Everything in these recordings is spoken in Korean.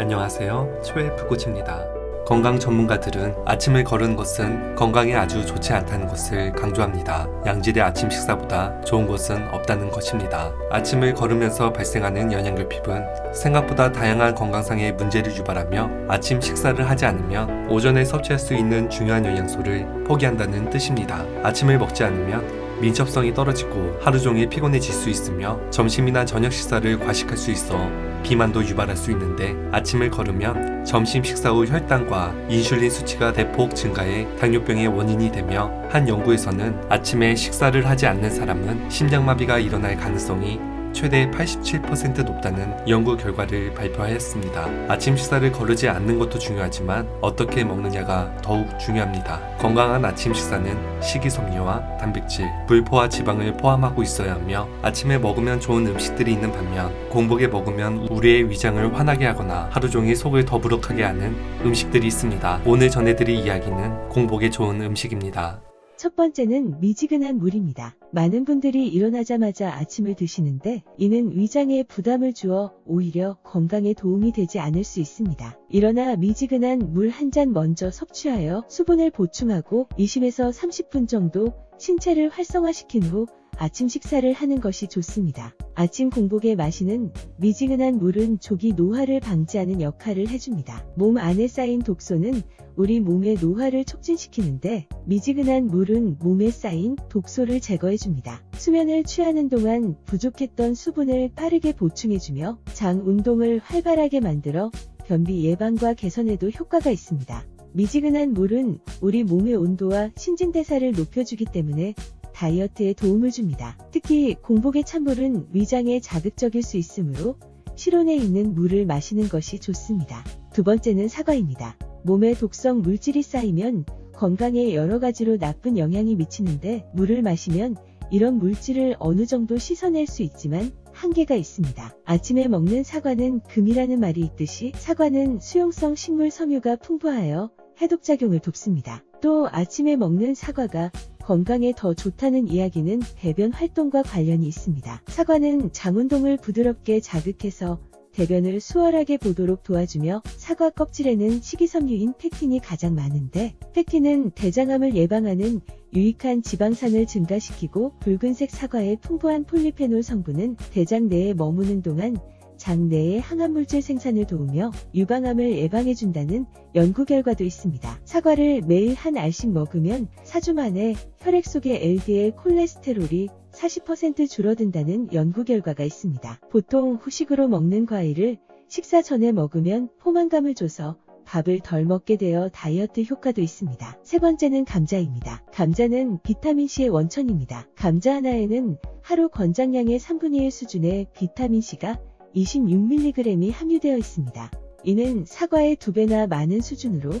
안녕하세요. 초에프 코치입니다. 건강 전문가들은 아침을 거르는 것은 건강에 아주 좋지 않다는 것을 강조합니다. 양질의 아침 식사보다 좋은 것은 없다는 것입니다. 아침을 걸으면서 발생하는 영양결핍은 생각보다 다양한 건강상의 문제를 유발하며 아침 식사를 하지 않으면 오전에 섭취할 수 있는 중요한 영양소를 포기한다는 뜻입니다. 아침을 먹지 않으면 민첩성이 떨어지고 하루 종일 피곤해질 수 있으며 점심이나 저녁 식사를 과식할 수 있어 비만도 유발할 수 있는데 아침을 걸으면 점심 식사 후 혈당과 인슐린 수치가 대폭 증가해 당뇨병의 원인이 되며 한 연구에서는 아침에 식사를 하지 않는 사람은 심장마비가 일어날 가능성이 최대 87% 높다는 연구 결과를 발표하였습니다. 아침 식사를 거르지 않는 것도 중요하지만 어떻게 먹느냐가 더욱 중요합니다. 건강한 아침 식사는 식이섬유와 단백질, 불포화 지방을 포함하고 있어야 하며 아침에 먹으면 좋은 음식들이 있는 반면 공복에 먹으면 우리의 위장을 환하게 하거나 하루 종일 속을 더부룩하게 하는 음식들이 있습니다. 오늘 전해드릴 이야기는 공복에 좋은 음식입니다. 첫 번째는 미지근한 물입니다. 많은 분들이 일어나자마자 아침을 드시는데 이는 위장에 부담을 주어 오히려 건강에 도움이 되지 않을 수 있습니다. 일어나 미지근한 물 한 잔 먼저 섭취하여 수분을 보충하고 20에서 30분 정도 신체를 활성화시킨 후 아침 식사를 하는 것이 좋습니다. 아침 공복에 마시는 미지근한 물은 조기 노화를 방지하는 역할을 해줍니다. 몸 안에 쌓인 독소는 우리 몸의 노화를 촉진시키는데 미지근한 물은 몸에 쌓인 독소를 제거해 줍니다. 수면을 취하는 동안 부족했던 수분을 빠르게 보충해주며 장 운동을 활발하게 만들어 변비 예방과 개선에도 효과가 있습니다. 미지근한 물은 우리 몸의 온도와 신진대사를 높여주기 때문에 다이어트에 도움을 줍니다. 특히 공복의 찬물은 위장에 자극적일 수 있으므로 실온에 있는 물을 마시는 것이 좋습니다. 두 번째는 사과입니다. 몸에 독성 물질이 쌓이면 건강에 여러 가지로 나쁜 영향이 미치는데 물을 마시면 이런 물질을 어느 정도 씻어낼 수 있지만 한계가 있습니다. 아침에 먹는 사과는 금이라는 말이 있듯이 사과는 수용성 식물 섬유가 풍부하여 해독작용을 돕습니다. 또 아침에 먹는 사과가 건강에 더 좋다는 이야기는 배변 활동과 관련이 있습니다. 사과는 장 운동을 부드럽게 자극해서 대변을 수월하게 보도록 도와주며 사과 껍질에는 식이섬유인 팩틴이 가장 많은데 팩틴은 대장암을 예방하는 유익한 지방산을 증가시키고 붉은색 사과의 풍부한 폴리페놀 성분은 대장 내에 머무는 동안 장 내의 항암물질 생산을 도우며 유방암을 예방해준다는 연구 결과도 있습니다. 사과를 매일 한 알씩 먹으면 4주 만에 혈액 속의 LDL 콜레스테롤이 40% 줄어든다는 연구 결과가 있습니다. 보통 후식으로 먹는 과일을 식사 전에 먹으면 포만감을 줘서 밥을 덜 먹게 되어 다이어트 효과도 있습니다. 세 번째는 감자입니다. 감자는 비타민C의 원천입니다. 감자 하나에는 하루 권장량의 3분의 1 수준의 비타민C가 26mg이 함유되어 있습니다. 이는 사과의 두 배나 많은 수준으로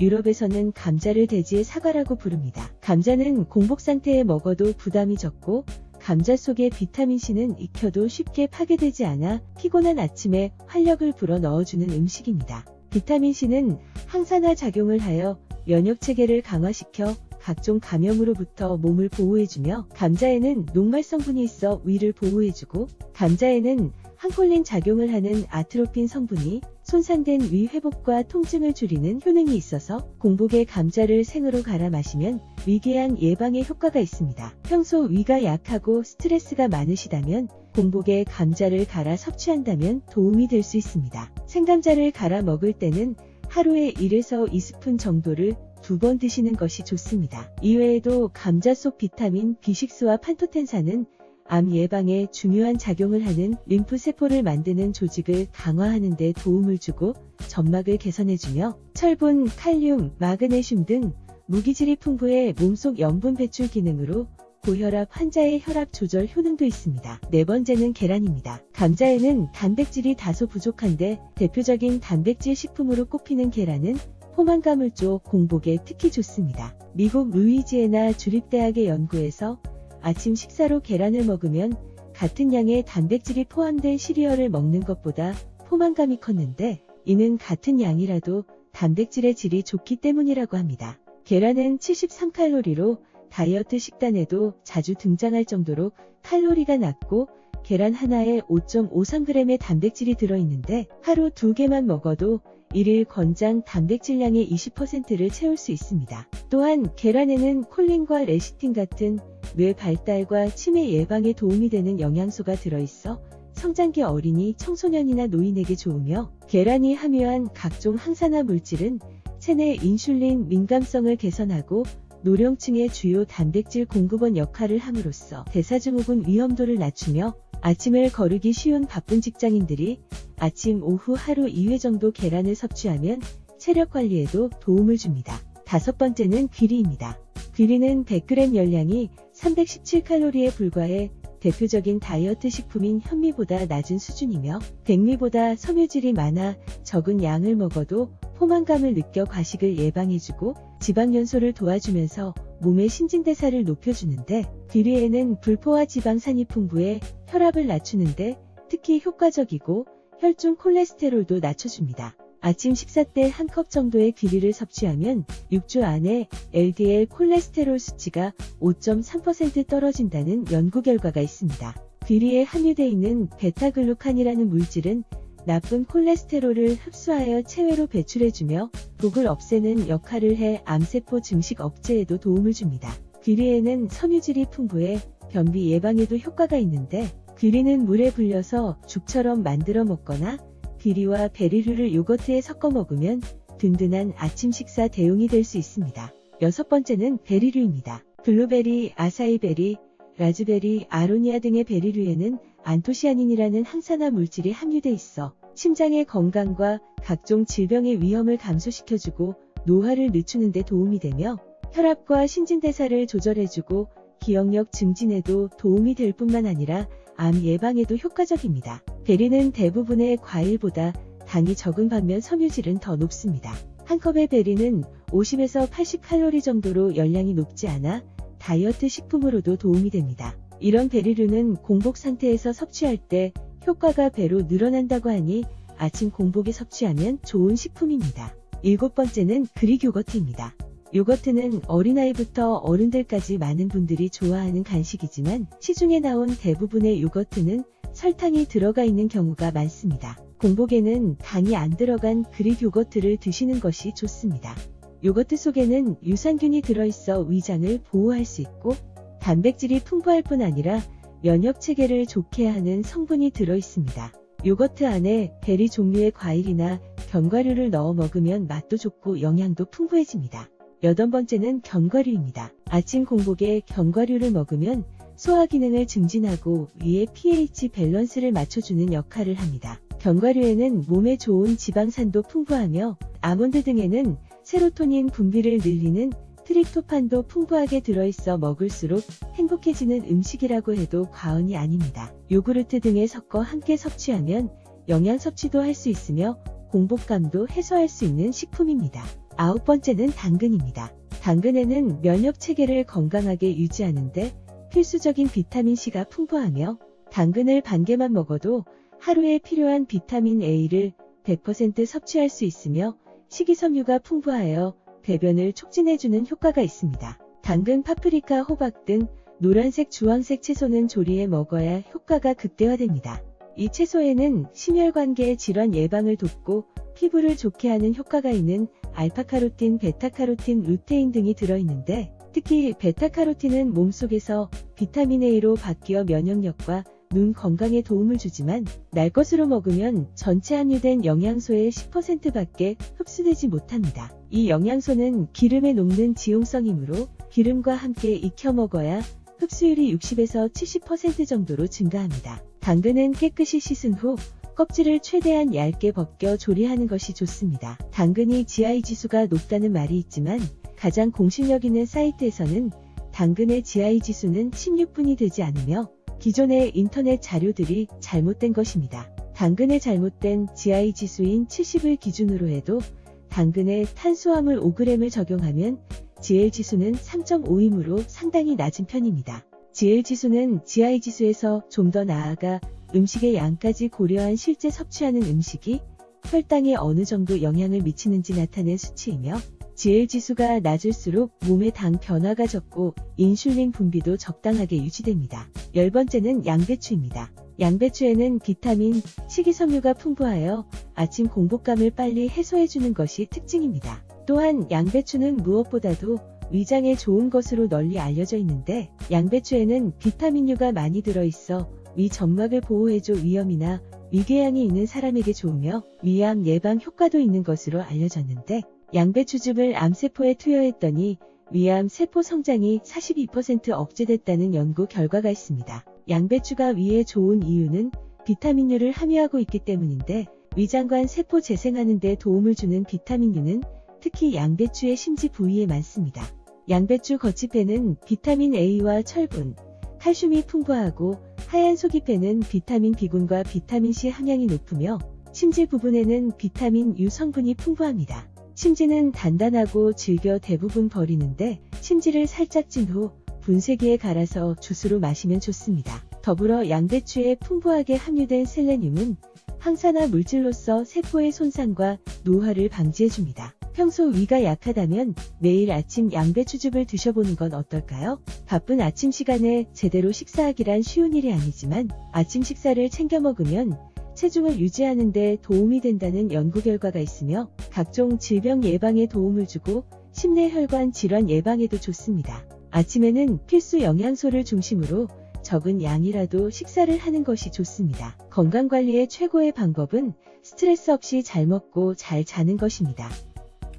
유럽에서는 감자를 돼지의 사과라고 부릅니다. 감자는 공복 상태에 먹어도 부담이 적고 감자 속의 비타민C는 익혀도 쉽게 파괴되지 않아 피곤한 아침에 활력을 불어 넣어주는 음식입니다. 비타민C는 항산화 작용을 하여 면역 체계를 강화시켜 각종 감염으로부터 몸을 보호해주며 감자에는 녹말 성분이 있어 위를 보호해주고 감자에는 항콜린 작용을 하는 아트로핀 성분이 손상된 위 회복과 통증을 줄이는 효능이 있어서 공복에 감자를 생으로 갈아 마시면 위궤양 예방에 효과가 있습니다. 평소 위가 약하고 스트레스가 많으시다면 공복에 감자를 갈아 섭취한다면 도움이 될 수 있습니다. 생감자를 갈아 먹을 때는 하루에 1에서 2스푼 정도를 두 번 드시는 것이 좋습니다. 이외에도 감자 속 비타민 B6와 판토텐산은 암 예방에 중요한 작용을 하는 림프세포를 만드는 조직을 강화하는 데 도움을 주고 점막을 개선해주며 철분, 칼륨, 마그네슘 등 무기질이 풍부해 몸속 염분 배출 기능으로 고혈압 환자의 혈압 조절 효능도 있습니다. 네 번째는 계란입니다. 감자에는 단백질이 다소 부족한데 대표적인 단백질 식품으로 꼽히는 계란은 포만감을 줘 공복에 특히 좋습니다. 미국 루이지애나 주립대학의 연구에서 아침 식사로 계란을 먹으면 같은 양의 단백질이 포함된 시리얼을 먹는 것보다 포만감이 컸는데 이는 같은 양이라도 단백질의 질이 좋기 때문이라고 합니다. 계란은 73칼로리로 다이어트 식단에도 자주 등장할 정도로 칼로리가 낮고 계란 하나에 5.53g의 단백질이 들어있는데 하루 두 개만 먹어도 일일 권장 단백질량의 20%를 채울 수 있습니다. 또한 계란에는 콜린과 레시틴 같은 뇌 발달과 치매 예방에 도움이 되는 영양소가 들어있어 성장기 어린이, 청소년이나 노인에게 좋으며 계란이 함유한 각종 항산화 물질은 체내 인슐린 민감성을 개선하고 노령층의 주요 단백질 공급원 역할을 함으로써 대사증후군 위험도를 낮추며 아침을 거르기 쉬운 바쁜 직장인들이 아침, 오후 하루 2회 정도 계란을 섭취하면 체력 관리에도 도움을 줍니다. 다섯 번째는 귀리입니다. 귀리는 100g 열량이 317칼로리에 불과해 대표적인 다이어트 식품인 현미보다 낮은 수준이며 백미보다 섬유질이 많아 적은 양을 먹어도 포만감을 느껴 과식을 예방해주고 지방 연소를 도와주면서 몸의 신진대사를 높여주는데 귀리에는 불포화 지방산이 풍부해 혈압을 낮추는데 특히 효과적이고 혈중 콜레스테롤도 낮춰줍니다. 아침 식사 때 한 컵 정도의 귀리를 섭취하면 6주 안에 LDL 콜레스테롤 수치가 5.3% 떨어진다는 연구 결과가 있습니다. 귀리에 함유되어 있는 베타글루칸이라는 물질은 나쁜 콜레스테롤을 흡수하여 체외로 배출해주며 독을 없애는 역할을 해 암세포 증식 억제에도 도움을 줍니다. 귀리에는 섬유질이 풍부해 변비 예방에도 효과가 있는데 귀리는 물에 불려서 죽처럼 만들어 먹거나 귀리와 베리류를 요거트에 섞어 먹으면 든든한 아침 식사 대용이 될 수 있습니다. 여섯 번째는 베리류입니다. 블루베리, 아사이베리, 라즈베리, 아로니아 등의 베리류에는 안토시아닌이라는 항산화 물질이 함유돼 있어 심장의 건강과 각종 질병의 위험을 감소시켜주고 노화를 늦추는 데 도움이 되며 혈압과 신진대사를 조절해주고 기억력 증진에도 도움이 될 뿐만 아니라 암 예방에도 효과적입니다. 베리는 대부분의 과일보다 당이 적은 반면 섬유질은 더 높습니다. 한 컵의 베리는 50에서 80칼로리 정도로 열량이 높지 않아 다이어트 식품으로도 도움이 됩니다. 이런 베리류는 공복 상태에서 섭취할 때 효과가 배로 늘어난다고 하니 아침 공복에 섭취하면 좋은 식품입니다. 일곱 번째는 그릭 요거트입니다. 요거트는 어린아이부터 어른들까지 많은 분들이 좋아하는 간식이지만 시중에 나온 대부분의 요거트는 설탕이 들어가 있는 경우가 많습니다. 공복에는 당이 안 들어간 그릭 요거트를 드시는 것이 좋습니다. 요거트 속에는 유산균이 들어있어 위장을 보호할 수 있고 단백질이 풍부할 뿐 아니라 면역 체계를 좋게 하는 성분이 들어 있습니다. 요거트 안에 베리 종류의 과일이나 견과류를 넣어 먹으면 맛도 좋고 영양도 풍부해집니다. 여덟 번째는 견과류입니다. 아침 공복에 견과류를 먹으면 소화 기능을 증진하고 위의 pH 밸런스를 맞춰주는 역할을 합니다. 견과류에는 몸에 좋은 지방산도 풍부하며 아몬드 등에는 세로토닌 분비를 늘리는 트립토판도 풍부하게 들어있어 먹을수록 행복해지는 음식이라고 해도 과언이 아닙니다. 요구르트 등에 섞어 함께 섭취하면 영양 섭취도 할 수 있으며 공복감도 해소할 수 있는 식품입니다. 아홉 번째는 당근입니다. 당근에는 면역 체계를 건강하게 유지하는데 필수적인 비타민C가 풍부하며 당근을 반 개만 먹어도 하루에 필요한 비타민 A를 100% 섭취할 수 있으며 식이섬유가 풍부하여 배변을 촉진해주는 효과가 있습니다. 당근, 파프리카, 호박 등 노란색, 주황색 채소는 조리해 먹어야 효과가 극대화됩니다. 이 채소에는 심혈관계 질환 예방을 돕고 피부를 좋게 하는 효과가 있는 알파카로틴, 베타카로틴, 루테인 등이 들어있는데 특히 베타카로틴은 몸속에서 비타민 A로 바뀌어 면역력과 눈 건강에 도움을 주지만 날 것으로 먹으면 전체 함유된 영양소의 10%밖에 흡수되지 못합니다. 이 영양소는 기름에 녹는 지용성이므로 기름과 함께 익혀 먹어야 흡수율이 60에서 70% 정도로 증가합니다. 당근은 깨끗이 씻은 후 껍질을 최대한 얇게 벗겨 조리하는 것이 좋습니다. 당근이 GI 지수가 높다는 말이 있지만 가장 공신력 있는 사이트에서는 당근의 GI 지수는 16분이 되지 않으며 기존의 인터넷 자료들이 잘못된 것입니다. 당근의 잘못된 GI 지수인 70을 기준으로 해도 당근에 탄수화물 5g을 적용하면 GL 지수는 3.5이므로 상당히 낮은 편입니다. GL 지수는 GI 지수에서 좀 더 나아가 음식의 양까지 고려한 실제 섭취하는 음식이 혈당에 어느 정도 영향을 미치는지 나타낸 수치이며 GL 지수가 낮을수록 몸의 당 변화가 적고 인슐린 분비도 적당하게 유지됩니다. 열 번째는 양배추입니다. 양배추에는 비타민, 식이섬유가 풍부하여 아침 공복감을 빨리 해소해주는 것이 특징입니다. 또한 양배추는 무엇보다도 위장에 좋은 것으로 널리 알려져 있는데 양배추에는 비타민류가 많이 들어있어 위 점막을 보호해줘 위염이나 위궤양이 있는 사람에게 좋으며 위암 예방 효과도 있는 것으로 알려졌는데 양배추즙을 암세포에 투여했더니 위암 세포 성장이 42% 억제됐다는 연구 결과가 있습니다. 양배추가 위에 좋은 이유는 비타민류를 함유하고 있기 때문인데 위장관 세포 재생하는 데 도움을 주는 비타민류는 특히 양배추의 심지 부위에 많습니다. 양배추 겉잎에는 비타민 A와 철분, 칼슘이 풍부하고 하얀 속잎에는 비타민 B군과 비타민 C 함량이 높으며 심지 부분에는 비타민 U 성분이 풍부합니다. 심지는 단단하고 질겨 대부분 버리는데 심지를 살짝 찐 후 분쇄기에 갈아서 주스로 마시면 좋습니다. 더불어 양배추에 풍부하게 함유된 셀레늄은 항산화 물질로서 세포의 손상과 노화를 방지해줍니다. 평소 위가 약하다면 매일 아침 양배추즙을 드셔보는 건 어떨까요? 바쁜 아침 시간에 제대로 식사하기란 쉬운 일이 아니지만 아침 식사를 챙겨 먹으면 체중을 유지하는 데 도움이 된다는 연구 결과가 있으며 각종 질병 예방에 도움을 주고 심내혈관 질환 예방에도 좋습니다. 아침에는 필수 영양소를 중심으로 적은 양이라도 식사를 하는 것이 좋습니다. 건강관리의 최고의 방법은 스트레스 없이 잘 먹고 잘 자는 것입니다.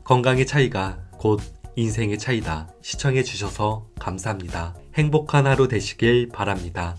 건강의 차이가 곧 인생의 차이다. 시청해주셔서 감사합니다. 행복한 하루 되시길 바랍니다.